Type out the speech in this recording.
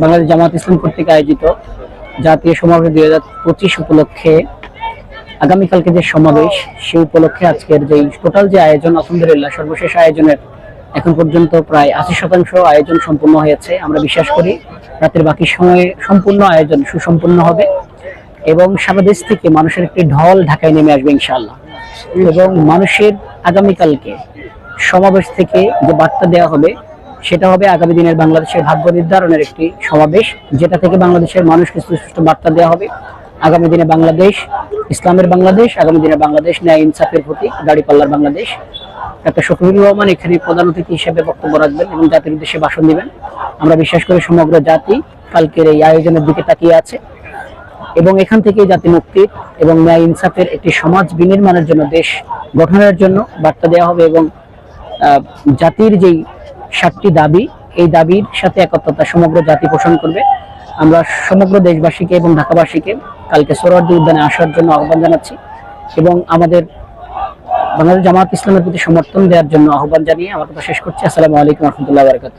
বাংলাদেশ জামাত ইসলাম কর্তৃক আয়োজিত জাতীয় সমাবেশ দুই হাজার পঁচিশ উপলক্ষে আগামীকালকে যে সমাবেশ সেই উপলক্ষে আজকের যে টোটাল যে আয়োজন, আলহামদুলিল্লাহ, সর্বশেষ আয়োজনের এখন পর্যন্ত প্রায় আশি শতাংশ আয়োজন সম্পূর্ণ হয়েছে। আমরা বিশ্বাস করি রাতের বাকি সময়ে সম্পূর্ণ আয়োজন সুসম্পূর্ণ হবে এবং সারা দেশ থেকে মানুষের একটি ঢল ঢাকায় নেমে আসবে ইনশাআল্লাহ। এবং মানুষের আগামীকালকে সমাবেশ থেকে যে বার্তা দেওয়া হবে সেটা হবে আগামী দিনের বাংলাদেশের ভাগ্য নির্ধারণের একটি সমাবেশ, যেটা থেকে বাংলাদেশের মানুষকে সুস্পষ্ট বার্তা দেওয়া হবে। আগামী দিনে বাংলাদেশ, ইসলামের বাংলাদেশ, আগামী দিনে বাংলাদেশ, ন্যায় ইনসাফের প্রতি দাড়িপাল্লার বাংলাদেশ। ডাক্তার শফিউর রহমান এখানে প্রধান অতিথি হিসেবে বক্তব্য রাখবেন এবং জাতির উদ্দেশ্যে ভাষণ দিবেন। আমরা বিশ্বাস করি সমগ্র জাতি কালকের এই আয়োজনের দিকে তাকিয়ে আছে এবং এখান থেকে জাতি মুক্তির এবং ন্যায় ইনসাফের একটি সমাজ বিনির্মাণের জন্য দেশ গঠনের জন্য বার্তা দেওয়া হবে এবং জাতির যেই সাতটি দাবি। এই দাবির সাথে একত্রতা সমগ্র জাতি পোষণ করবে। আমরা সমগ্র দেশবাসীকে এবং ঢাকাবাসীকে কালকে সোহরাওয়ার্দী উদ্যানে আসার জন্য আহ্বান জানাচ্ছি এবং আমাদের বাংলাদেশ জামাত ইসলামের প্রতি সমর্থন দেওয়ার জন্য আহ্বান জানিয়ে আমার কথা শেষ করছি। আসসালামু আলাইকুম রহমতুল্লাহ বারকাত